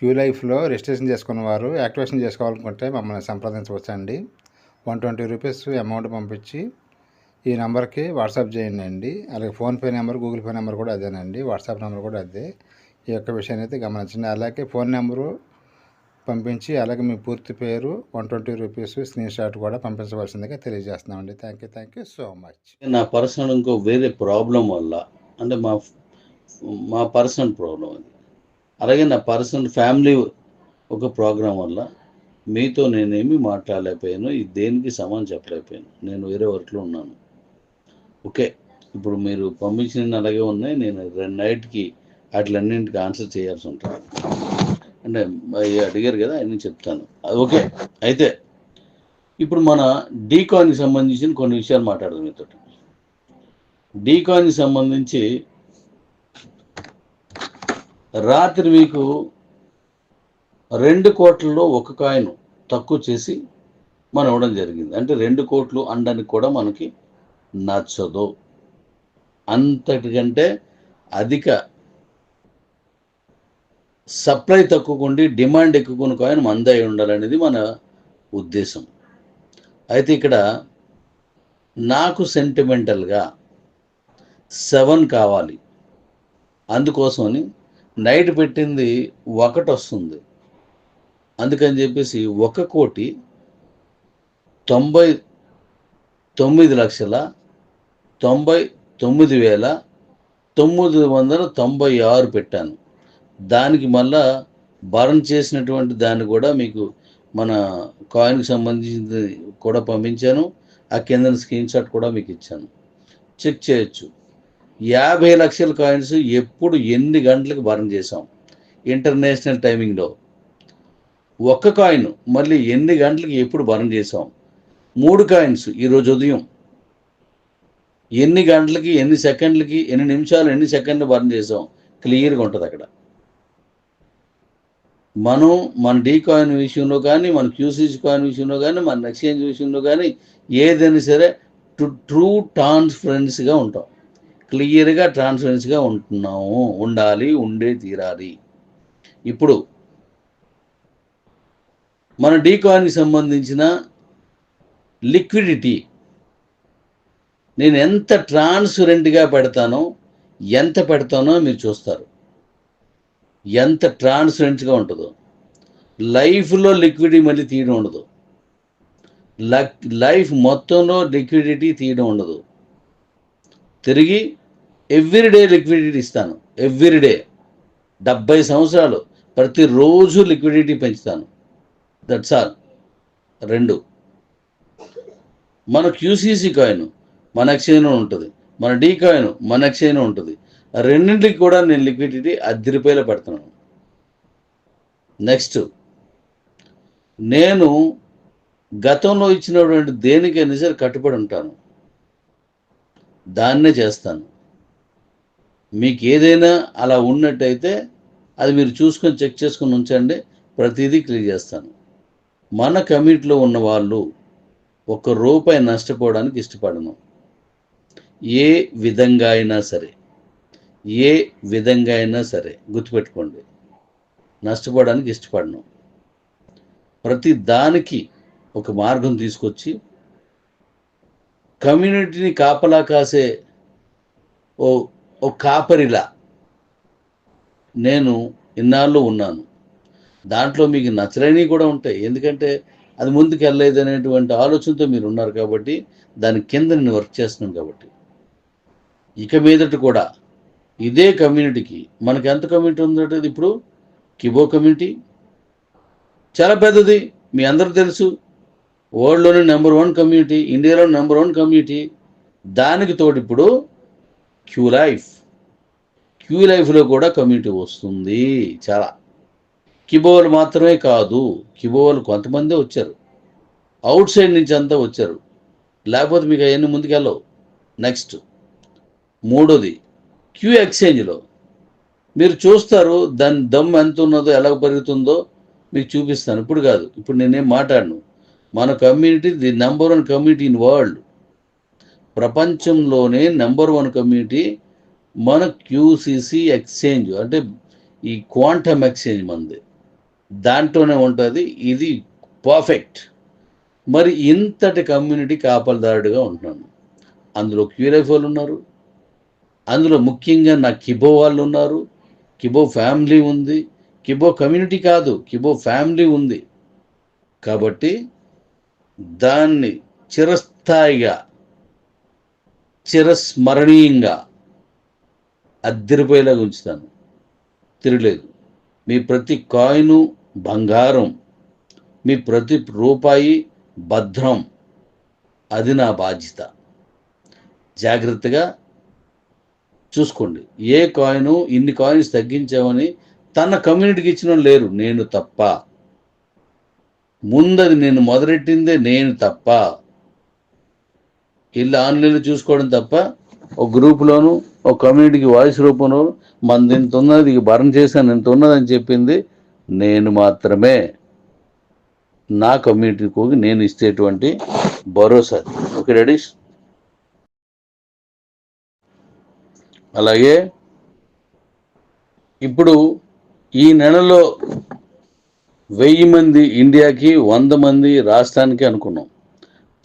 Queue లైఫ్లో registration చేసుకున్న వారు యాక్టివేషన్ చేసుకోవాలనుకుంటే మమ్మల్ని సంప్రదించవచ్చండి. వన్ ట్వంటీ రూపీస్ అమౌంట్ పంపించి ఈ నెంబర్కి వాట్సాప్ చేయండి అండి. అలాగే PhonePe number Google pay number కూడా అదేనండి. వాట్సాప్ నెంబర్ కూడా అదే. ఈ యొక్క విషయాన్ని అయితే గమనించండి. అలాగే ఫోన్ నెంబరు పంపించి అలాగే మీ పూర్తి పేరు one twenty rupees screenshot కూడా పంపించవలసిందిగా తెలియజేస్తున్నామండి. Thank you thank you so much. నా పర్సనల్ ఇంకో వేరే ప్రాబ్లం వల్ల అంటే మా మా పర్సనల్ ప్రాబ్లం అది. అలాగే నా పర్సనల్ ఫ్యామిలీ ఒక ప్రోగ్రాం వల్ల మీతో నేనేమి మాట్లాడలేకపోయాను ఇది దేనికి సమానం చెప్పలేకపోయాను. నేను వేరే వర్క్లో ఉన్నాను. ఓకే ఇప్పుడు మీరు పంపించిన అలాగే ఉన్నాయి నేను రెండు నైట్కి వాటిలన్నింటికి ఆన్సర్ చేయాల్సి ఉంటుంది. అంటే అడిగారు కదా అన్నీ చెప్తాను. ఓకే అయితే ఇప్పుడు మన డీకాయిన్కి సంబంధించిన కొన్ని విషయాలు మాట్లాడదాం మీతో డీకాయిన్కి సంబంధించి రాత్రి మీకు రెండు కోట్లలో ఒక కాయిన్ తక్కువ చేసి మనం ఇవ్వడం జరిగింది. అంటే రెండు కోట్లు అనడానికి కూడా మనకి నచ్చదు. అంతటికంటే అధిక సప్లై తక్కువకుండి డిమాండ్ ఎక్కువకుని కాయిన్ మందై ఉండాలనేది మన ఉద్దేశం. అయితే ఇక్కడ నాకు సెంటిమెంటల్గా సెవెన్ కావాలి. అందుకోసమని నైట్ పెట్టింది ఒకటి వస్తుంది అందుకని చెప్పేసి ఒక కోటి తొంభై తొమ్మిది లక్షల తొంభై తొమ్మిది వేల తొమ్మిది వందల తొంభై ఆరు పెట్టాను. దానికి మళ్ళా భరణ చేసినటువంటి దాన్ని కూడా మీకు మన కాయిన్కి సంబంధించింది కూడా పంపించాను. ఆ కింద స్క్రీన్ షాట్ కూడా మీకు ఇచ్చాను. చెక్ చేయొచ్చు. యాభై లక్షల కాయిన్స్ ఎప్పుడు ఎన్ని గంటలకు బర్న్ చేసాం ఇంటర్నేషనల్ టైమింగ్లో ఒక్క కాయిన్ మళ్ళీ ఎన్ని గంటలకి ఎప్పుడు బర్న్ చేసాం మూడు కాయిన్స్ ఈరోజు ఉదయం. ఎన్ని గంటలకి ఎన్ని సెకండ్లకి ఎన్ని నిమిషాలు ఎన్ని సెకండ్లు బర్న్ చేసాం క్లియర్గా ఉంటుంది అక్కడ. మనం మన డీ కాయిన్ విషయంలో కానీ మన క్యూసీసీ కాయిన్ విషయంలో కానీ మన ఎక్స్చేంజ్ విషయంలో కానీ ఏదైనా సరే టు ట్రూ ట్రాన్స్పరెన్సీగా ఉంటాం. క్లియర్గా ట్రాన్స్పరెన్సీగా ఉంటున్నాము. ఉండాలి ఉండే తీరాలి. ఇప్పుడు మన డీకాయిన్కి సంబంధించిన లిక్విడిటీ నేను ఎంత ట్రాన్స్పరెంట్గా పెడతానో ఎంత పెడతానో మీరు చూస్తారు. ఎంత ట్రాన్స్పరెంట్గా ఉంటుందో. లైఫ్లో లిక్విడిటీ మళ్ళీ తీయడం ఉండదు. లైఫ్ మొత్తంలో లిక్విడిటీ తీయడం ఉండదు. తిరిగి ఎవ్రీడే లిక్విడిటీ ఇస్తాను. ఎవ్రీడే డెబ్బై సంవత్సరాలు. ప్రతిరోజు లిక్విడిటీ పెంచుతాను. దట్స్ ఆల్ రెండు. మన క్యూసీసీ కాయిన్ మన ఎక్స్చేంజ్లో ఉంటుంది. మన డీ కాయిన్ మన ఎక్స్చేంజ్లో ఉంటుంది. రెండింటికి కూడా నేను లిక్విడిటీ అద్దె రూపాయలు పెడుతున్నాను. నెక్స్ట్ నేను గతంలో ఇచ్చినటువంటి దేనికైనా సరే కట్టుబడి ఉంటాను. దాన్నే చేస్తాను. మీకు ఏదైనా అలా ఉన్నట్టయితే అది మీరు చూసుకొని చెక్ చేసుకొని ఉంచండి ప్రతిదీ క్లియర్ చేస్తాను. మన కమిటీలో ఉన్న వాళ్ళు ఒక్క రూపాయి నష్టపోవడానికి ఇష్టపడను. ఏ విధంగా అయినా సరే ఏ విధంగా అయినా సరే గుర్తుపెట్టుకోండి నష్టపోవడానికి ఇష్టపడను. ప్రతి దానికి ఒక మార్గం తీసుకొచ్చి కమ్యూనిటీని కాపలా కాసే ఓ ఓ కాపరిలా నేను ఇన్నాళ్ళు ఉన్నాను. దాంట్లో మీకు నచ్చలేనివి కూడా ఉంటాయి. ఎందుకంటే అది ముందుకు వెళ్ళలేదు అనేటువంటి ఆలోచనతో మీరు ఉన్నారు కాబట్టి దాని కింద నేను వర్క్ చేస్తున్నాను కాబట్టి. ఇక మీదట కూడా ఇదే కమ్యూనిటీకి మనకి ఎంత కమ్యూనిటీ ఉందంటే ఇప్పుడు కిబో కమ్యూనిటీ. చాలా పెద్దది. మీ అందరూ తెలుసు. వరల్డ్లోనే నెంబర్ వన్ కమ్యూనిటీ ఇండియాలో నెంబర్ వన్ కమ్యూనిటీ. దానికి తోడు ఇప్పుడు క్యూ లైఫ్. క్యూ లైఫ్లో కూడా కమ్యూనిటీ వస్తుంది. చాలా. కిబోలు మాత్రమే కాదు కిబోలు కొంతమంది వచ్చారు. అవుట్ సైడ్ నుంచి అంతా వచ్చారు. లేకపోతే మీకు అవన్నీ ముందుకెళ్ళవు. నెక్స్ట్. మూడోది క్యూ ఎక్స్చేంజ్లో. మీరు చూస్తారు దాని దమ్ ఎంత ఉన్నదో ఎలా పెరుగుతుందో మీకు చూపిస్తాను. ఇప్పుడు కాదు ఇప్పుడు నేనేం మాట్లాడను. మన community the number one community in world ప్రపంచంలోనే నెంబర్ వన్ కమ్యూనిటీ మన క్యూసిసి ఎక్స్చేంజ్ అంటే ఈ క్వాంటమ్ ఎక్స్చేంజ్ మనది దాంట్లోనే ఉంటుంది ఇది పర్ఫెక్ట్ మరి ఇంతటి కమ్యూనిటీ కాపలదారుడిగా ఉంటున్నాను. అందులో క్యూరైఫ్ వాళ్ళు ఉన్నారు. అందులో ముఖ్యంగా నా కిబో వాళ్ళు ఉన్నారు. కిబో ఫ్యామిలీ ఉంది. కిబో కమ్యూనిటీ కాదు కిబో ఫ్యామిలీ ఉంది. కాబట్టి దాన్ని చిరస్థాయిగా చిరస్మరణీయంగా అద్దరిపోయేలాగా ఉంచుతాను. తిరగలేదు. మీ ప్రతి కాయిను బంగారం మీ ప్రతి రూపాయి భద్రం. అది నా బాధ్యత. జాగ్రత్తగా చూసుకోండి. ఏ కాయిను ఇన్ని కాయిన్స్ తగ్గించామని తన కమ్యూనిటీకి ఇచ్చిన లేరు. నేను తప్ప. ముందది నేను మొదలెట్టిందే నేను తప్ప. ఇల్లు ఆన్లైన్లో చూసుకోవడం తప్ప ఒక గ్రూప్లోను ఒక కమ్యూనిటీకి వాయిస్ రూపంలో మనది ఇంత ఉన్నది భరణ చేశాను ఇంత ఉన్నదని చెప్పింది నేను మాత్రమే. నా కమ్యూనిటీకి నేను ఇచ్చేటువంటి భరోసా. Okay readies? అలాగే ఇప్పుడు ఈ నెలలో వెయ్యి మంది ఇండియాకి వంద మంది రాష్ట్రానికి అనుకున్నాం.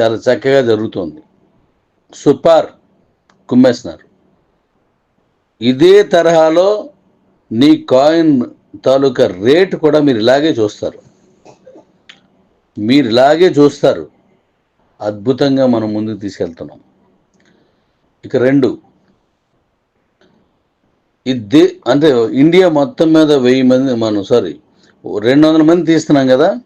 చాలా చక్కగా జరుగుతోంది. సుపార్ కుమ్మేస్తున్నారు ఇదే తరహాలో నీ కాయిన్ తాలూకా రేట్ కూడా మీరు ఇలాగే చూస్తారు. మీరు ఇలాగే చూస్తారు. అద్భుతంగా మనం ముందుకు తీసుకెళ్తున్నాం. ఇక రెండు. ఇది అంటే ఇండియా మొత్తం మీద వెయ్యి మంది మనం సారీ రెండు వందల మంది తీస్తున్నాం కదా.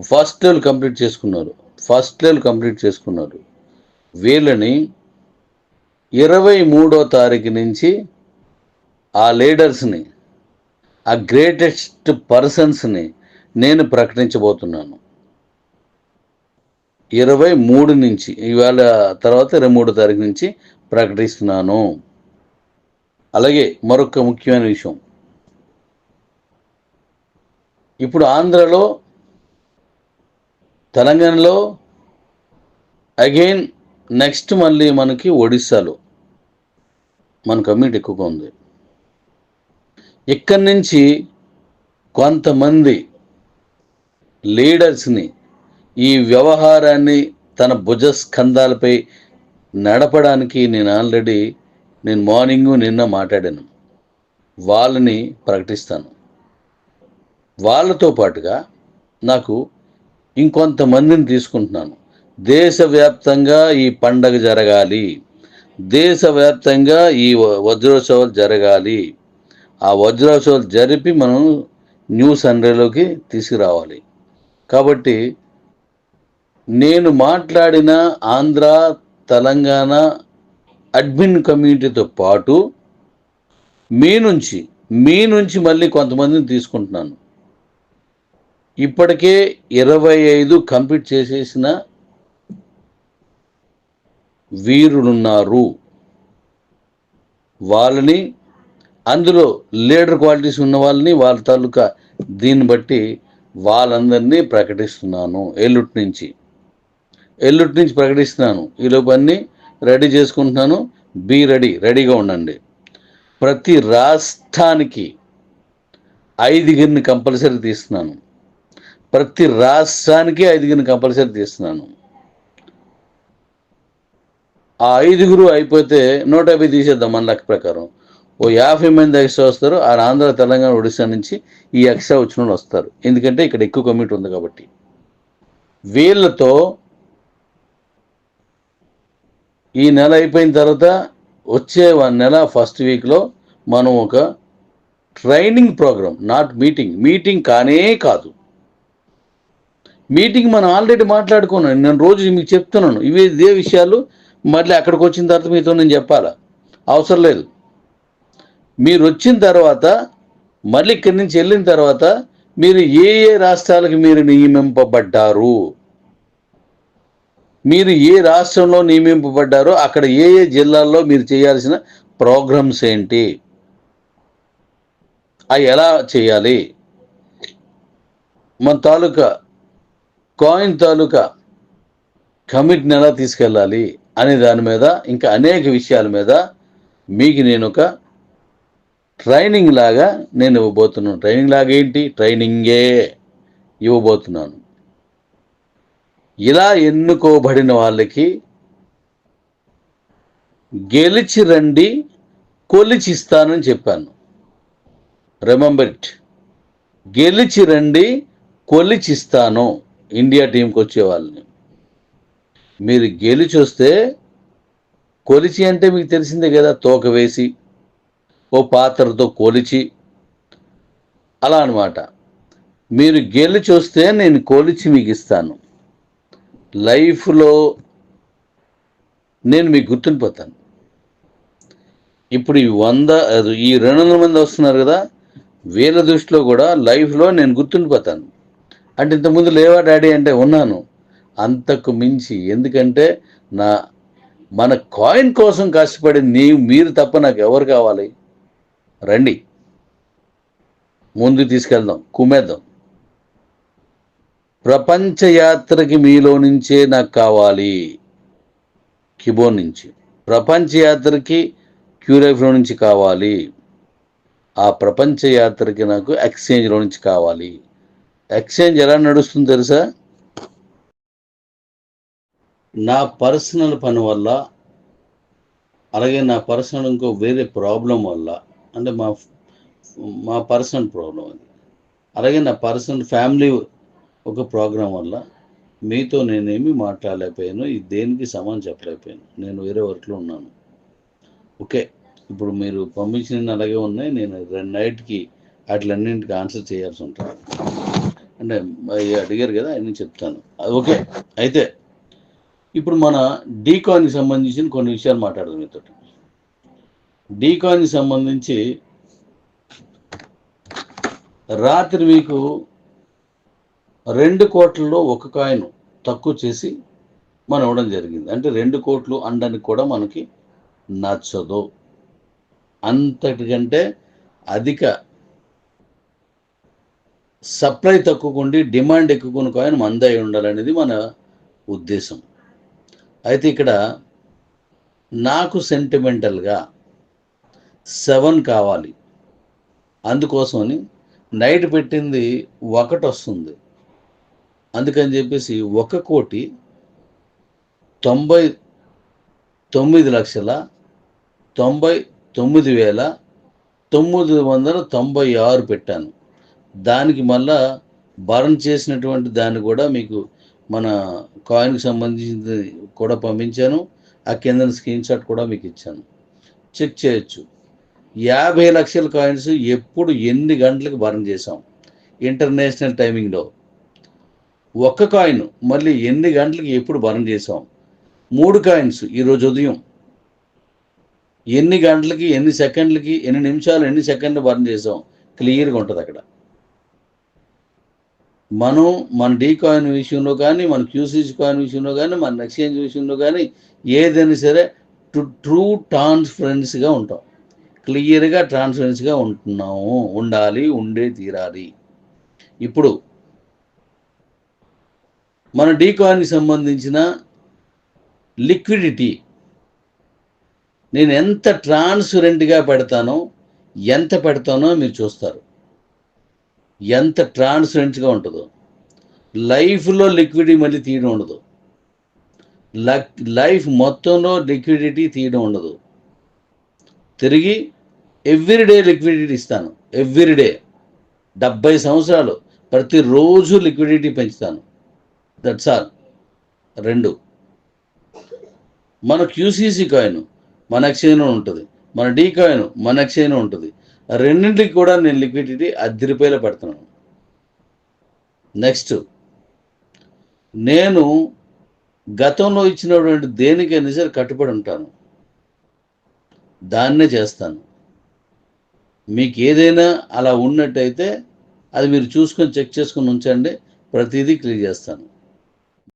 ఫస్ట్ లెవెల్ కంప్లీట్ చేసుకున్నారు. ఫస్ట్ లెవెల్ కంప్లీట్ చేసుకున్నారు. వీళ్ళని ఇరవై మూడో తారీఖు నుంచి ఆ లీడర్స్ని ఆ గ్రేటెస్ట్ పర్సన్స్ని నేను ప్రకటించబోతున్నాను. ఇరవై మూడు నుంచి ఇవాళ తర్వాత ఇరవై మూడో తారీఖు నుంచి ప్రకటిస్తున్నాను. అలాగే మరొక ముఖ్యమైన విషయం. ఇప్పుడు ఆంధ్రలో తెలంగాణలో అగైన్ నెక్స్ట్ మళ్ళీ మనకి ఒడిస్సాలో మన కమ్యూనిటీ ఎక్కువగా ఉంది. ఇక్కడి నుంచి కొంతమంది లీడర్స్ని ఈ వ్యవహారాన్ని తన భుజ స్కంధాలపై నడపడానికి నేను ఆల్రెడీ నేను మార్నింగ్ నిన్న మాట్లాడాను. వాళ్ళని ప్రకటిస్తాను. వాళ్ళతో పాటుగా నాకు ఇంకొంతమందిని తీసుకుంటున్నాను. దేశవ్యాప్తంగా ఈ పండగ జరగాలి. దేశవ్యాప్తంగా ఈ వజ్రోత్సవాలు జరగాలి. ఆ వజ్రోత్సవాలు జరిపి మనం న్యూ సన్రేలోకి తీసుకురావాలి. కాబట్టి నేను మాట్లాడిన ఆంధ్ర తెలంగాణ అడ్మిన్ కమ్యూనిటీతో పాటు మీ నుంచి మీ నుంచి మళ్ళీ కొంతమందిని తీసుకుంటున్నాను. ఇప్పటికే ఇరవై ఐదు కంప్లీట్ చేసేసిన వీరులున్నారు. వాళ్ళని అందులో లీడర్ క్వాలిటీస్ ఉన్న వాళ్ళని వాళ్ళ తాలూకా దీన్ని బట్టి వాళ్ళందరినీ ప్రకటిస్తున్నాను ఎల్లుటి నుంచి. ఎల్లుటి నుంచి ప్రకటిస్తున్నాను. ఈలోపు అన్నీ రెడీ చేసుకుంటున్నాను. బీ రెడీ రెడీగా ఉండండి. ప్రతి రాష్ట్రానికి ఐదుగురిని కంపల్సరీ తీస్తున్నాను. ప్రతి రాష్ట్రానికి ఐదుగురిని కంపల్సరీ తీస్తున్నాను. ఆ ఐదుగురు అయిపోతే నూట యాభై తీసేద్దాం మన లెక్క ప్రకారం. ఓ యాభై మంది ఎక్స్ట్రా వస్తారు ఆ ఆంధ్ర తెలంగాణ ఒడిశా నుంచి ఈ ఎక్స్ట్రా వచ్చిన వాళ్ళు వస్తారు. ఎందుకంటే ఇక్కడ ఎక్కువ కమిటీ ఉంది కాబట్టి. వీళ్ళతో ఈ నెల అయిపోయిన తర్వాత వచ్చే వన్ నెల ఫస్ట్ వీక్లో మనం ఒక training program not meeting meeting కానే కాదు. మీటింగ్ మనం ఆల్రెడీ మాట్లాడుకున్నాను నేను రోజు మీకు చెప్తున్నాను. ఇవి ఇదే విషయాలు మళ్ళీ అక్కడికి వచ్చిన తర్వాత మీతో నేను చెప్పాలా? అవసరం లేదు. మీరు వచ్చిన తర్వాత మళ్ళీ ఇక్కడి నుంచి వెళ్ళిన తర్వాత మీరు ఏ ఏ రాష్ట్రాలకు మీరు నియమింపబడ్డారు? మీరు ఏ రాష్ట్రంలో నియమింపబడ్డారో అక్కడ ఏ ఏ జిల్లాల్లో మీరు చేయాల్సిన ప్రోగ్రామ్స్ ఏంటి? అవి ఎలా చేయాలి? మన తాలూకా కాయిన్ తాలూకా కమిటీని ఎలా తీసుకెళ్ళాలి అనే దాని మీద ఇంకా అనేక విషయాల మీద మీకు నేను ఒక ట్రైనింగ్ లాగా నేను ఇవ్వబోతున్నాను. ట్రైనింగ్ లాగా ఏంటి? ట్రైనింగే ఇవ్వబోతున్నాను. ఇలా ఎన్నుకోబడిన వాళ్ళకి గెలిచి రండి కొలిచిస్తానని చెప్పాను. రిమెంబర్ ఇట్ గెలిచి రండి కొలిచిస్తాను ఇండియా టీంకి వచ్చే వాళ్ళని. మీరు గెలిచిస్తే కొలిచి అంటే మీకు తెలిసిందే కదా తోక వేసి ఓ పాత్రతో కొలిచి అలా అన్నమాట. మీరు గెలిచి చూస్తే నేను కొలిచి మీకు ఇస్తాను. లైఫ్లో నేను మీకు గుర్తుండిపోతాను. ఇప్పుడు ఈ వంద అది ఈ రెండు వందల మంది వస్తున్నారు కదా వీళ్ళ దృష్టిలో కూడా లైఫ్లో నేను గుర్తుండిపోతాను. అంటే ఇంతకుముందు లేవా డాడీ అంటే ఉన్నాను. అంతకు మించి ఎందుకంటే నా మన కాయిన్ కోసం కష్టపడి నీ మీరు తప్ప నాకు ఎవరు కావాలి? రండి. ముందు తీసుకెళ్దాం. కుమేద్దాం ప్రపంచ యాత్రకి మీలో నుంచే నాకు కావాలి. కిబోన్ నుంచి. ప్రపంచ యాత్రకి క్యూరైఫ్లో నుంచి కావాలి. ఆ ప్రపంచ యాత్రకి నాకు ఎక్స్చేంజ్లో నుంచి కావాలి. ఎక్స్చేంజ్ ఎలా నడుస్తుంది తెలుసా? నా పర్సనల్ పని వల్ల అలాగే నా పర్సనల్ ఇంకో వేరే ప్రాబ్లం వల్ల అంటే మా మా పర్సనల్ ప్రాబ్లం అది. అలాగే నా పర్సనల్ ఫ్యామిలీ ఒక ప్రోగ్రాం వల్ల మీతో నేనేమి మాట్లాడలేకపోయాను ఇది దేనికి సమానం చెప్పలేకపోయాను. నేను వేరే వర్క్లో ఉన్నాను. ఓకే ఇప్పుడు మీరు పంపించిన అలాగే ఉన్నాయి నేను రెండు నైట్కి వాటిలన్నింటికి ఆన్సర్ చేయాల్సి ఉంటుంది. అంటే అడిగారు కదా ఆయన చెప్తాను. అది ఓకే. అయితే ఇప్పుడు మన డీకాన్కి సంబంధించిన కొన్ని విషయాలు మాట్లాడదాం మీతో డీకాన్కి సంబంధించి రాత్రి మీకు రెండు కోట్లలో ఒక కాయిన్ తక్కువ చేసి మనం ఇవ్వడం జరిగింది. అంటే రెండు కోట్లు అనడానికి కూడా మనకి నచ్చదు. అంతటికంటే అధిక సప్లై తక్కువకుండి డిమాండ్ ఎక్కువకుని కాయిన్ మందై ఉండాలనేది మన ఉద్దేశం. అయితే ఇక్కడ నాకు సెంటిమెంటల్గా సెవెన్ కావాలి. అందుకోసమని నైట్ పెట్టింది ఒకటి వస్తుంది అందుకని చెప్పేసి ఒక కోటి తొంభై తొమ్మిది లక్షల తొంభై తొమ్మిది వేల తొమ్మిది వందల తొంభై ఆరు పెట్టాను. దానికి మళ్ళా బర్న్ చేసినటువంటి దాన్ని కూడా మీకు మన కాయిన్కి సంబంధించింది కూడా పంపించాను. ఆ కింద స్క్రీన్ షాట్ కూడా మీకు ఇచ్చాను. చెక్ చేయొచ్చు. యాభై లక్షల కాయిన్స్ ఎప్పుడు ఎన్ని గంటలకు బర్న్ చేసాం ఇంటర్నేషనల్ టైమింగ్లో ఒక్క కాయిన్ మళ్ళీ ఎన్ని గంటలకి ఎప్పుడు బర్న్ చేసాం మూడు కాయిన్స్ ఈరోజు ఉదయం. ఎన్ని గంటలకి ఎన్ని సెకండ్లకి ఎన్ని నిమిషాలు ఎన్ని సెకండ్లు బర్న్ చేసాం క్లియర్గా ఉంటుంది అక్కడ. మనం మన డీ కాయిన్ విషయంలో కానీ మన క్యూసీసీ కాయిన్ విషయంలో కానీ మన ఎక్స్చేంజ్ విషయంలో కానీ ఏదైనా సరే టు ట్రూ ట్రాన్స్పరెన్స్గా ఉంటాం. క్లియర్గా ట్రాన్స్పరెన్స్గా ఉంటున్నాము ఉండాలి ఉండే తీరాలి. ఇప్పుడు మన డీ కాయిన్కి సంబంధించిన లిక్విడిటీ నేను ఎంత ట్రాన్స్పరెంట్గా పెడతానో ఎంత పెడతానో మీరు చూస్తారు. ఎంత ట్రాన్స్పరెంట్గా ఉంటుందో. లైఫ్లో లిక్విడిటీ మళ్ళీ తీయడం ఉండదు. లక్ లైఫ్ మొత్తంలో లిక్విడిటీ తీయడం ఉండదు. తిరిగి ఎవ్రీడే లిక్విడిటీ ఇస్తాను. ఎవ్రీడే డెబ్బై సంవత్సరాలు. ప్రతిరోజు లిక్విడిటీ పెంచుతాను. దట్స్ ఆల్ రెండు. మన క్యూసీసీ కాయిన్ మన ఎక్స్చేంజ్లో ఉంటుంది. మన డీ కాయిన్ మన ఎక్స్చేంజ్లో ఉంటుంది. రెండింటికి కూడా నేను లిక్విడిటీ అద్దె రూపాయలు పెడుతున్నాను. నెక్స్ట్ నేను గతంలో ఇచ్చినటువంటి దేనికైనా సరే కట్టుబడి ఉంటాను. దాన్నే చేస్తాను. మీకు ఏదైనా అలా ఉన్నట్టయితే అది మీరు చూసుకొని చెక్ చేసుకొని ఉంచండి. ప్రతిదీ క్లియర్ చేస్తాను.